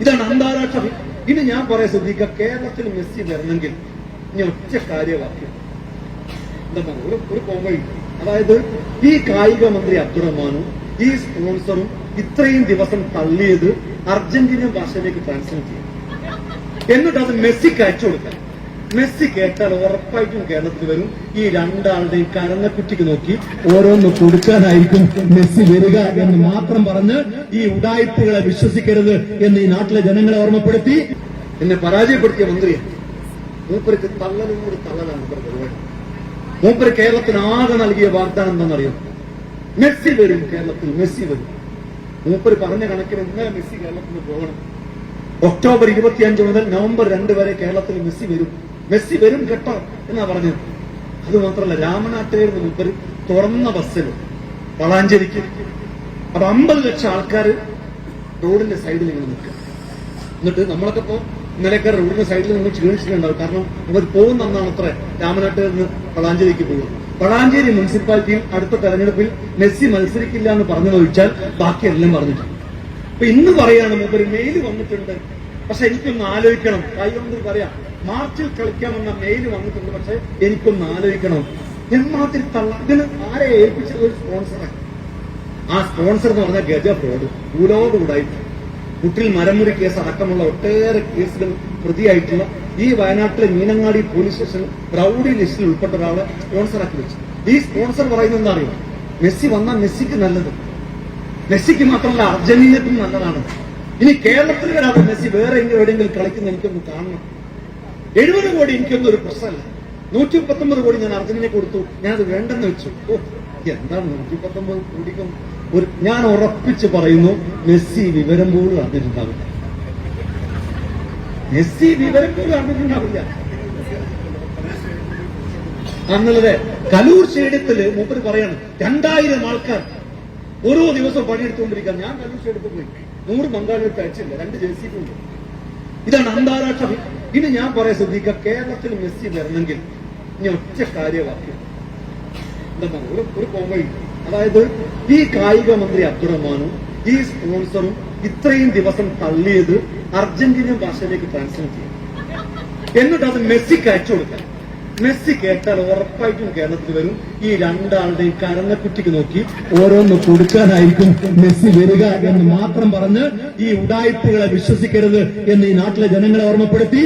ഇതാണ് അന്താരാഷ്ട്ര ഇനി ഞാൻ പറയാം ശ്രദ്ധിക്കുക കേരളത്തിൽ മെസ്സി വരണമെങ്കിൽ ഇനി ഒറ്റ കാര്യവാക്യം എന്താ ഒരു ഒരു കോമഡി അതായത് ഈ കായിക മന്ത്രി അബ്ദുറഹ്മാനും ഈ സ്പോൺസറും ഇത്രയും ദിവസം തള്ളിയത് അർജന്റീന ഭാഷയിലേക്ക് ട്രാൻസ്ലേറ്റ് ചെയ്യും. എന്നിട്ട് അത് മെസ്സിക്ക് അയച്ചു കൊടുക്കാൻ മെസ്സി കേട്ടാൽ ഉറപ്പായിട്ടും കേരളത്തിൽ വരും. ഈ രണ്ടാളുടെയും കരന്നക്കുറ്റിക്ക് നോക്കി ഓരോന്ന് കൊടുക്കാനായിരിക്കും മെസ്സി വരിക എന്ന് മാത്രം പറഞ്ഞ് ഈ ഉടായ്പകളെ വിശ്വസിക്കരുത് എന്ന് ഈ നാട്ടിലെ ജനങ്ങളെ ഓർമ്മപ്പെടുത്തി. എന്നെ പരാജയപ്പെടുത്തിയ മന്ത്രി മൂപ്പർക്ക് തള്ളലും കൂടി തള്ളലാണ് മൂപ്പര് കേരളത്തിന് ആകെ നൽകിയ വാഗ്ദാനം എന്താണെന്നറിയോ? മെസ്സി വരും കേരളത്തിൽ മെസ്സി വരും. മൂപ്പര് പറഞ്ഞ കണക്കിന് ഇന്നലെ മെസ്സി കേരളത്തിൽ പോകണം. ഒക്ടോബർ ഇരുപത്തിയഞ്ച് മുതൽ നവംബർ രണ്ട് വരെ കേരളത്തിൽ മെസ്സി വരും. മെസ്സി വരും കേട്ടോ എന്നാ പറഞ്ഞത്. അത് മാത്രമല്ല രാമനാട്ടുകാരിന് മുമ്പ് തുറന്ന ബസ്സിൽ വളാഞ്ചേരിക്ക്. അപ്പൊ അമ്പത് ലക്ഷം ആൾക്കാർ റോഡിന്റെ സൈഡിൽ ഇങ്ങനെ നിൽക്കുക. എന്നിട്ട് നമ്മളൊക്കെ ഇപ്പോ ഇന്നലെയൊക്കെ റോഡിന്റെ സൈഡിൽ നിന്ന് ക്ഷീണിച്ചിട്ടുണ്ടാവും കാരണം അവർ പോകുന്ന അന്നാണ് അത്ര രാമനാട്ടിൽ നിന്ന് വളാഞ്ചേരിക്ക് പോകുന്നത് വളാഞ്ചേരി മുനിസിപ്പാലിറ്റിയിൽ അടുത്ത തെരഞ്ഞെടുപ്പിൽ മെസ്സി മത്സരിക്കില്ല എന്ന് പറഞ്ഞത് ഒഴിച്ചാൽ ബാക്കിയെല്ലാം പറഞ്ഞിട്ടുണ്ട്. അപ്പൊ ഇന്ന് പറയാണ് മൂപ്പര് മെയിൽ വന്നിട്ടുണ്ട്. പക്ഷെ എനിക്കൊന്ന് ആലോചിക്കണം. കൈകൊണ്ട് പറയാം. മാർച്ചിൽ കളിക്കാമെന്ന മെയിൽ വന്നിട്ടുണ്ട്. പക്ഷെ എനിക്കൊന്ന് ആലോചിക്കണം. എന്മാതിരി തള്ള ഇതിന് ആരെ ഏൽപ്പിച്ചത് ഒരു സ്പോൺസറാണ് ആ? സ്പോൺസർ എന്ന് പറഞ്ഞ ഗജ ഫ്രോഡ്. ഭൂലോക കൂടായിട്ട് കുട്ടിൽ മരമുറി കേസ് അടക്കമുള്ള ഒട്ടേറെ കേസുകൾ പ്രതിയായിട്ടുള്ള ഈ വയനാട്ടിലെ മീനങ്ങാടി പോലീസ് സ്റ്റേഷൻ റൌഡി ലിസ്റ്റിൽ ഉൾപ്പെട്ട ഒരാളെ സ്പോൺസറാക്കി വെച്ചു. ഈ സ്പോൺസർ പറയുന്നത് എന്താ അറിയോ? മെസ്സി വന്നാൽ മെസ്സിക്ക് നല്ലത്. മെസ്സിക്ക് മാത്രമല്ല അർജന്റീനക്കും നല്ലതാണ്. ഇനി കേരളത്തിൽ വരാതെ മെസ്സി വേറെ എവിടെയെങ്കിലും കളിക്കുന്ന എനിക്കൊന്ന് കാണണം. എഴുപത് കോടി എനിക്കൊന്നും ഒരു പ്രശ്നമല്ല. നൂറ്റി പത്തൊമ്പത് കോടി ഞാൻ അർജന്റീന കൊടുത്തു. ഞാൻ ഞാനത് വേണ്ടെന്ന് വെച്ചു. ഓ എന്താണ് നൂറ്റി പത്തൊമ്പത് കോടിക്കും ഒരു ഞാൻ ഉറപ്പിച്ച് പറയുന്നു മെസ്സി വിവരം പോലും അറിഞ്ഞിട്ടുണ്ടാവില്ല. മെസ്സി വിവരം പോലും അറിഞ്ഞിട്ടുണ്ടാവില്ല. അന്നുള്ളത് കലൂർ സ്റ്റേഡിയത്തിൽ മൂപ്പര് പറയാണ് രണ്ടായിരം ആൾക്കാർ ഓരോ ദിവസവും പണിയെടുത്തുകൊണ്ടിരിക്കാൻ ഞാൻ കലൂർ എടുത്ത് പോയി. നൂറ് പങ്കാളികൾ അയച്ചില്ല രണ്ട് ജേഴ്സിക്കുണ്ട്. ഇതാണ് അന്താരാഷ്ട്ര ഇനി ഞാൻ പറയാൻ ശ്രദ്ധിക്കുക കേരളത്തിൽ മെസ്സി വരണമെങ്കിൽ ഇനി ഒറ്റ കാര്യവാക്യം. എന്താ ഒരു കോമഡി അതായത് ഈ കായിക മന്ത്രി അബ്ദുറഹ്മാനും ഈ സ്പോൺസറും ഇത്രയും ദിവസം തള്ളിയത് അർജന്റീനിയൻ ഭാഷയിലേക്ക് ട്രാൻസ്ലേറ്റ് ചെയ്യും. എന്നിട്ട് അത് മെസ്സിക്ക് അയച്ചു കൊടുക്കാൻ. മെസ്സി കേട്ടാൽ ഉറപ്പായിട്ടും കേരളത്തിൽ വരും. ഈ രണ്ടാളുടെയും കരന്നക്കുറ്റിക്ക് നോക്കി ഓരോന്ന് കൊടുക്കാനായിരിക്കും മെസ്സി വരിക എന്ന് മാത്രം പറഞ്ഞ് ഈ ഉടായ്പകളെ വിശ്വസിക്കരുത് എന്ന് ഈ നാട്ടിലെ ജനങ്ങളെ ഓർമ്മപ്പെടുത്തി.